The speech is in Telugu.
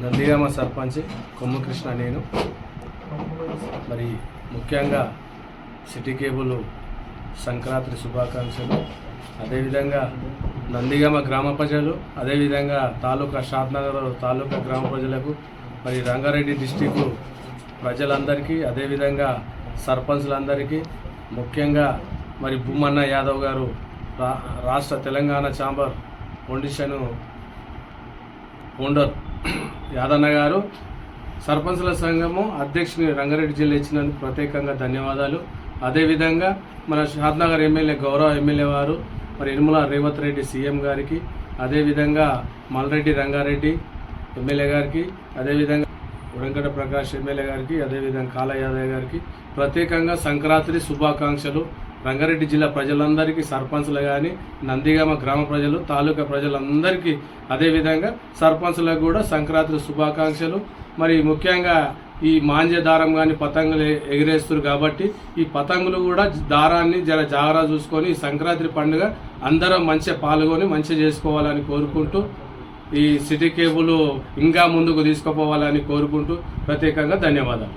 నందిగామ సర్పంచ్ కొమ్ము కృష్ణ నేను. మరి ముఖ్యంగా సిటీ కేబుల్ సంక్రాంతి శుభాకాంక్షలు. అదేవిధంగా నందిగామ గ్రామ ప్రజలు అదేవిధంగా తాలూకా షాద్నగర్ తాలూకా గ్రామ ప్రజలకు మరి రంగారెడ్డి డిస్టిక్ ప్రజలందరికీ అదేవిధంగా సర్పంచ్లందరికీ ముఖ్యంగా మరి భూమన్న యాదవ్ గారు రా రాష్ట్ర Telangana chamber foundation founder Yadanna గారు సర్పంచుల సంఘము అధ్యక్షుని రంగారెడ్డి జిల్లా ఇచ్చినందుకు ప్రత్యేకంగా ధన్యవాదాలు. అదేవిధంగా మన షాద్నగర్ ఎమ్మెల్యే గౌరవ ఎమ్మెల్యే వారు మరి ఇనుమల రేవంత్ రెడ్డి సీఎం గారికి అదేవిధంగా మల్రెడ్డి రంగారెడ్డి ఎమ్మెల్యే గారికి అదేవిధంగా వెంకట ప్రకాష్ ఎమ్మెల్యే గారికి అదేవిధంగా కాళ యాదవ్ గారికి ప్రత్యేకంగా సంక్రాంతి శుభాకాంక్షలు. రంగారెడ్డి జిల్లా ప్రజలందరికీ సర్పంచ్లు కానీ నందిగామ గ్రామ ప్రజలు తాలూకా ప్రజలందరికీ అదేవిధంగా సర్పంచ్లకు కూడా సంక్రాంతి శుభాకాంక్షలు. మరి ముఖ్యంగా ఈ మాంజ దారం కానీ పతంగులు ఎగిరేస్తారు కాబట్టి ఈ పతంగులు కూడా దారాన్ని జర జాగ్రత్త చూసుకొని ఈ సంక్రాంతి పండుగ అందరం మంచిగా పాల్గొని మంచిగా చేసుకోవాలని కోరుకుంటూ ఈ సిటీ కేబుల్ ఇంకా ముందుకు తీసుకుపోవాలని కోరుకుంటూ ప్రత్యేకంగా ధన్యవాదాలు.